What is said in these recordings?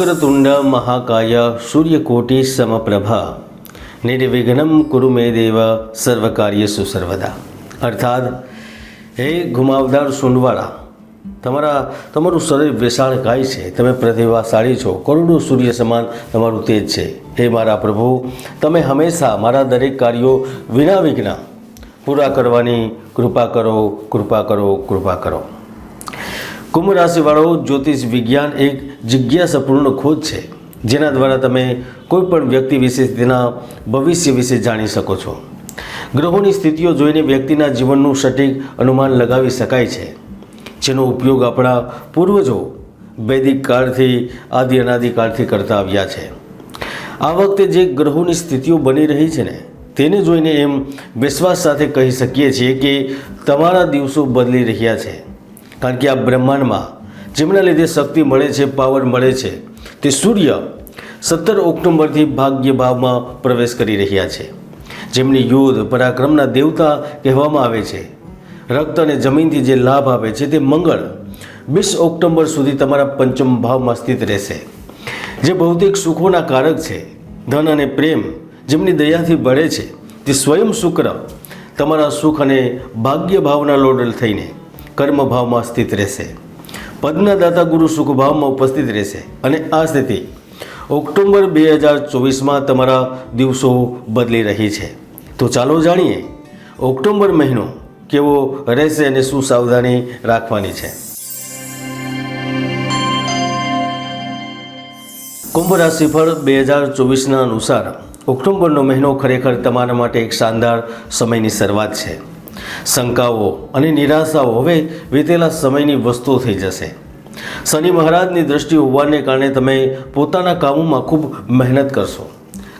વક્રતુંડ મહાકાય સૂર્યકોટિ સમપ્રભા નિર્વિઘ્નમ કુરુ મે દેવ સર્વકાર્યસુ સર્વદા અર્થાત હે ઘુમાવદાર સુનવાળા તમારા, તમારું શરીર વિશાળ કાય છે? તમે પ્રતિભાશાળી છો. કરોડો સૂર્ય સમાન તમારું તેજ છે. હે મારા પ્રભુ, તમે હંમેશા મારા દરેક કાર્યો વિના વિઘ્ન પૂરા કરવાની કૃપા કરો કૃપા કરો કૃપા કરો. કુંભ રાશિવાળો જ્યોતિષ વિજ્ઞાન એક જિજ્ઞાસાપૂર્ણ ખોજ છે, જેના દ્વારા તમે કોઈ પણ વ્યક્તિ વિશે તેના ભવિષ્ય વિશે જાણી શકો છો. ગ્રહોની સ્થિતિઓ જોઈને વ્યક્તિના જીવનનું સટીક અનુમાન લગાવી શકાય છે, જેનો ઉપયોગ આપણા પૂર્વજો વૈદિક કાળથી આદિ અનાદિકાળથી કરતા આવ્યા છે. આ વખતે જે ગ્રહોની સ્થિતિઓ બની રહી છે ને, તેને જોઈને એમ વિશ્વાસ સાથે કહી શકીએ છીએ કે તમારા દિવસો બદલી રહ્યા છે. કારણ કે આ બ્રહ્માંડમાં જેમના લીધે શક્તિ મળે છે પાવર મળે છે, તે સૂર્ય સત્તર ઓક્ટોબરથી ભાગ્ય ભાવમાં પ્રવેશ કરી રહ્યા છે. જેમની યુદ્ધ પરાક્રમના દેવતા કહેવામાં આવે છે. રક્ત અને જમીનથી જે લાભ આપે છે તે મંગળ. વીસ ઓક્ટોબર સુધી તમારા પંચમ ભાવમાં સ્થિત રહેશે. જે ભૌતિક સુખોના કારક છે. ધન અને પ્રેમ જેમની દયાથી ભળે છે, તે સ્વયં શુક્ર તમારા સુખ અને ભાગ્ય ભાવના લોડલ થઈને કર્મ ભાવમાં સ્થિત રહેશે. પદના દાતા ગુરુ સુખભાવમાં ઉપસ્થિત રહેશે. અને આ સ્થિતિ ઓક્ટોબર બે હજાર ચોવીસમાં તમારા દિવસો બદલી રહી છે. તો ચાલો જાણીએ, ઓક્ટોબર મહિનો કેવો રહેશે અને શું સાવધાની રાખવાની છે. કુંભ રાશિફળ બે હજાર ચોવીસના અનુસાર ઓક્ટોબરનો મહિનો ખરેખર તમારા માટે એક શાનદાર સમયની શરૂઆત છે. શંકાઓ અને નિરાશાઓ હવે વીતેલા સમયની વસ્તુઓ થઈ જશે. શનિ મહારાજની દ્રષ્ટિ હોવાને કારણે તમે પોતાના કામોમાં ખૂબ મહેનત કરશો.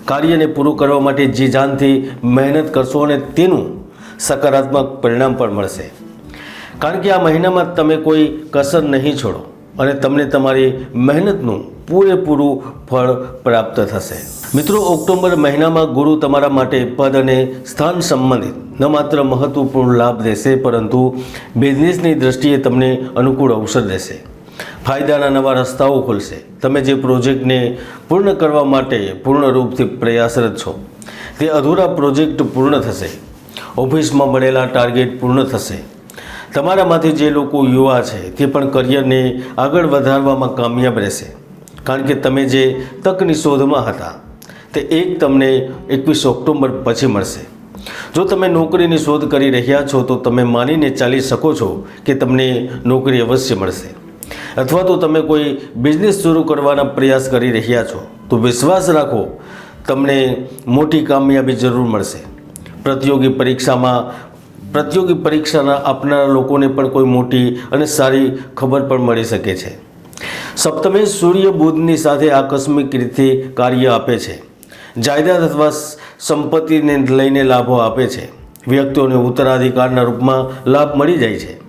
કાર્યને પૂરું કરવા માટે જે જાનથી મહેનત કરશો અને તેનું સકારાત્મક પરિણામ પણ મળશે. કારણ કે આ મહિનામાં તમે કોઈ કસર નહીં છોડો અને તમને તમારી મહેનતનું પૂરેપૂરું ફળ પ્રાપ્ત થશે. મિત્રો, ઓક્ટોબર મહિનામાં ગુરુ તમારા માટે પદ અને સ્થાન સંબંધિત ન માત્ર મહત્વપૂર્ણ લાભ દેશે પરંતુ બિઝનેસની દ્રષ્ટિએ તમને અનુકૂળ અવસર દેશે. ફાયદાના નવા રસ્તાઓ ખુલશે. તમે જે પ્રોજેક્ટને પૂર્ણ કરવા માટે પૂર્ણ રૂપથી પ્રયાસરત છો, તે અધૂરા પ્રોજેક્ટ પૂર્ણ થશે. ઓફિસમાં મળેલા ટાર્ગેટ પૂર્ણ થશે. તમારામાંથી જે લોકો યુવા છે, તે પણ કરિયરને આગળ વધારવામાં કામયાબ રહેશે. કારણ કે તમે જે તકની શોધમાં હતા, તે એક તમને એકવીસ ઓક્ટોબર પછી મળશે. જો તમે નોકરીની શોધ કરી રહ્યા છો, તો તમે માનીને ચાલી શકો છો કે તમને નોકરી અવશ્ય મળશે. અથવા તો તમે કોઈ બિઝનેસ શરૂ કરવાના પ્રયાસ કરી રહ્યા છો, તો વિશ્વાસ રાખો, તમને મોટી કામયાબી જરૂર મળશે. પ્રતિયોગી પરીક્ષામાં, પ્રતિયોગી પરીક્ષાના આપનારા લોકોને પણ કોઈ મોટી અને સારી ખબર પણ મળી શકે છે. સપ્તમે સૂર્ય બુધની સાથે આકસ્મિક રીતે કાર્ય આપે છે. જાયદાદ અથવા સંપત્તિને લઈને લાભો આપે છે. વ્યક્તિઓને ઉત્તરાધિકારના રૂપમાં લાભ મળી જાય છે.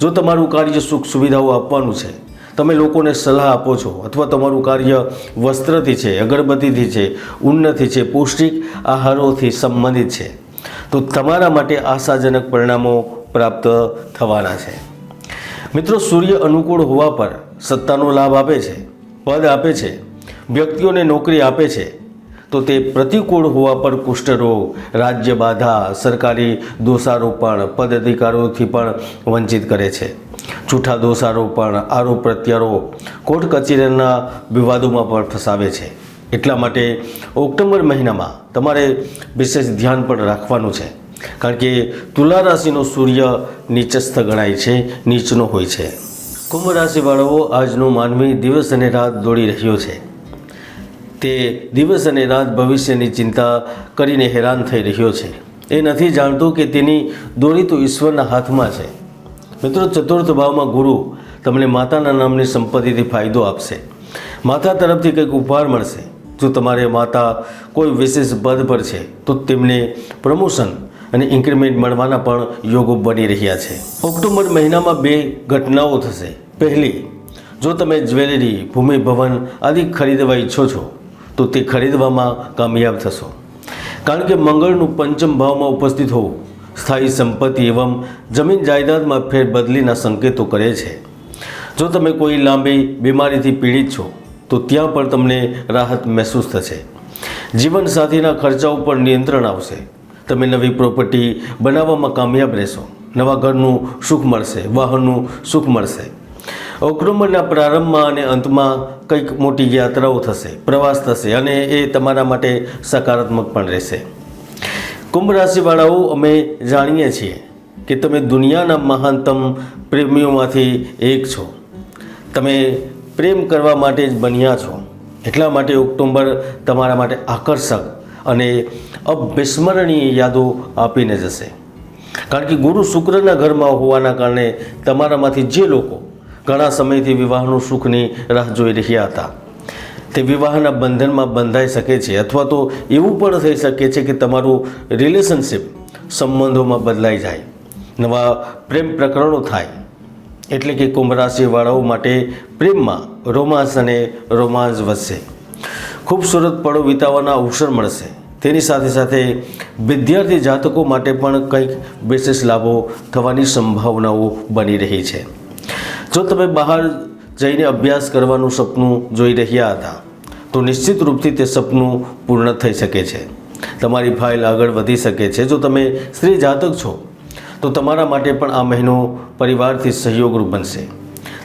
જો તમારું કાર્ય સુખ સુવિધાઓ આપવાનું છે, તમે લોકોને સલાહ આપો છો અથવા તમારું કાર્ય વસ્ત્રથી છે, અગરબત્તીથી છે ઉન્નથી છે, પૌષ્ટિક આહારોથી સંબંધિત છે, તો તમારા માટે આશાજનક પરિણામો પ્રાપ્ત થવાના છે. મિત્રો, સૂર્ય અનુકૂળ હોવા પર સત્તાનો લાભ આપે છે, પદ આપે છે, વ્યક્તિઓને નોકરી આપે છે, તો તે પ્રતિકૂળ હોવા પર કુષ્ઠરોગ રાજ્ય બાધા, સરકારી દોષારોપણ, પદ અધિકારોથી પણ વંચિત કરે છે. જૂઠા દોષારોપણ, આરોપ પ્રત્યારોપ કોર્ટ કચેરીના વિવાદોમાં પણ ફસાવે છે. એટલા માટે ઓક્ટોબર મહિનામાં તમારે વિશેષ ધ્યાન પણ રાખવાનું છે. કારણ કે તુલા રાશિનો સૂર્ય નીચસ્થ ગણાય છે, નીચનો હોય છે. કુંભ રાશિવાળાઓ આજનો માનવી દિવસ અને રાત દોડી રહ્યો છે. તે દિવસ અને રાત ભવિષ્યની ચિંતા કરીને હેરાન થઈ રહ્યો છે. એ નથી જાણતો કે તેની દોરી તો ઈશ્વરના હાથમાં છે. મિત્રો, ચતુર્થ ભાવમાં ગુરુ તમને માતાના નામની સંપત્તિથી ફાયદો આપશે. માતા તરફથી કંઈક ઉપહાર મળશે. જો તમારે માતા કોઈ વિશેષ પદ પર છે, તો તેમને પ્રમોશન અને ઇન્ક્રીમેન્ટ મળવાના પણ યોગો બની રહ્યા છે. ઓક્ટોબર મહિનામાં બે ઘટનાઓ થશે. પહેલી, જો તમે જ્વેલરી ભૂમિ ભવન આદિ ખરીદવા ઈચ્છો છો, તો તે ખરીદવામાં કામયાબ થશો. કારણ કે મંગળનું પંચમ ભાવમાં ઉપસ્થિત હોવું સ્થાયી સંપત્તિ એવમ જમીન જાયદાદમાં ફેરબદલીના સંકેતો કરે છે. જો તમે કોઈ લાંબી બીમારીથી પીડિત છો, તો ત્યાં પણ તમને રાહત મહેસૂસ થશે. જીવનસાથીના ખર્ચા ઉપર નિયંત્રણ આવશે. તમે નવી પ્રોપર્ટી બનાવવામાં કામયાબ રહેશો. નવા ઘરનું સુખ મળશે, વાહનનું સુખ મળશે. ઓક્ટોબરના પ્રારંભમાં અને અંતમાં કંઈક મોટી યાત્રાઓ થશે, પ્રવાસ થશે અને એ તમારા માટે સકારાત્મક પણ રહેશે. કુંભ રાશિવાળાઓ, અમે જાણીએ છીએ કે તમે દુનિયાના મહાનતમ પ્રેમીઓમાંથી એક છો. તમે પ્રેમ કરવા માટે જ બન્યા છો. એટલા માટે ઓક્ટોબર તમારા માટે આકર્ષક અને અવિસ્મરણીય યાદો આપીને જશે. કારણ કે ગુરુ શુક્રના ઘરમાં હોવાના કારણે તમારામાંથી જે લોકો ઘણા સમયથી વિવાહનું સુખની રાહ જોઈ રહ્યા હતા, તે વિવાહના બંધનમાં બંધાઈ શકે છે અથવા તો એવું પણ થઈ શકે છે કે તમારું રિલેશનશિપ સંબંધોમાં બદલાઈ જાય, નવા પ્રેમ પ્રકરણો થાય. એટલે કે કુંભ રાશિવાળાઓ માટે પ્રેમમાં રોમાંસ અને રોમાંસ વધશે. ખૂબસૂરત પળો વિતાવવાના અવસર મળશે. તેની સાથે સાથે વિદ્યાર્થી જાતકો માટે પણ કંઈક વિશેષ લાભો થવાની સંભાવનાઓ બની રહી છે. જો તમે બહાર જઈને અભ્યાસ કરવાનું સપનું જોઈ રહ્યા હતા, તો નિશ્ચિત રૂપથી તે સપનું પૂર્ણ થઈ શકે છે. તમારી ફાઇલ આગળ વધી શકે છે. જો તમે સ્ત્રી જાતક છો, તો તમારા માટે પણ આ મહિનો પરિવારથી સહયોગરૂપ બનશે.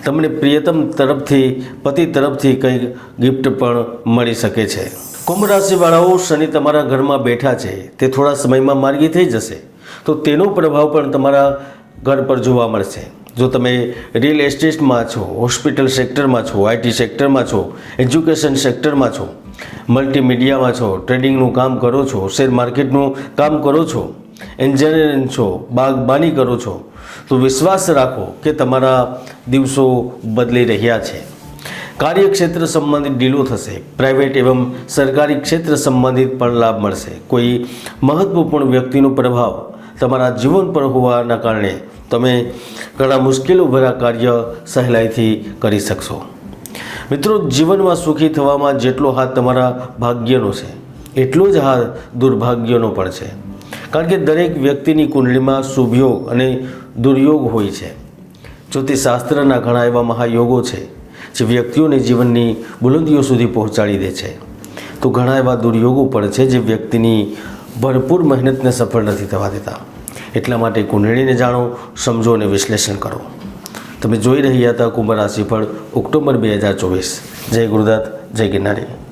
તમને પ્રિયતમ તરફથી, પતિ તરફથી કંઈક ગિફ્ટ પણ મળી શકે છે. કુંભ રાશિવાળાઓ શનિ તમારા ઘરમાં બેઠા છે. તે થોડા સમયમાં માર્ગી થઈ જશે. તો તેનો પ્રભાવ પણ તમારા ઘર પર જોવા મળશે. જો તમે રિયલ એસ્ટેટમાં છો હોસ્પિટલ સેક્ટરમાં છો આઈટી સેક્ટરમાં છો એજ્યુકેશન સેક્ટરમાં છો મલ્ટીમીડિયામાં છો ટ્રેડિંગનું કામ કરો છો શેર માર્કેટનું કામ કરો છો એન્જિનિયરિંગ છો, બાગબાની કરો છો, તો વિશ્વાસ રાખો કે તમારા દિવસો બદલી રહ્યા છે. કાર્યક્ષેત્ર સંબંધિત ડીલો થશે. પ્રાઇવેટ એવં સરકારી ક્ષેત્ર સંબંધિત પણ લાભ મળશે. કોઈ મહત્વપૂર્ણ વ્યક્તિનો પ્રભાવ તમારા જીવન પર હોવાના કારણે તમે ઘણા મુશ્કેલો ભરા કાર્ય સહેલાઈથી કરી શકશો. મિત્રો, જીવનમાં સુખી થવામાં જેટલો હાથ તમારા ભાગ્યનો છે, એટલો જ હાથ દુર્ભાગ્યનો પણ છે. કારણ કે દરેક વ્યક્તિની કુંડળીમાં શુભયોગ અને દુર્યોગ હોય છે. જ્યોતિષશાસ્ત્રના ઘણા એવા મહાયોગો છે, જે વ્યક્તિઓને જીવનની બુલંદીઓ સુધી પહોંચાડી દે છે, તો ઘણા એવા દુર્યોગો પણ છે જે વ્યક્તિની ભરપૂર મહેનતને સફળ નથી થવા દેતા. એટલા માટે કુંડળીને જાણો, સમજો અને વિશ્લેષણ કરો. તમે જોઈ રહ્યા હતા કુંભ રાશિફળ ઓક્ટોબર બે હજાર ચોવીસ. જય ગુરુદત્ત, જય ગિરનારી.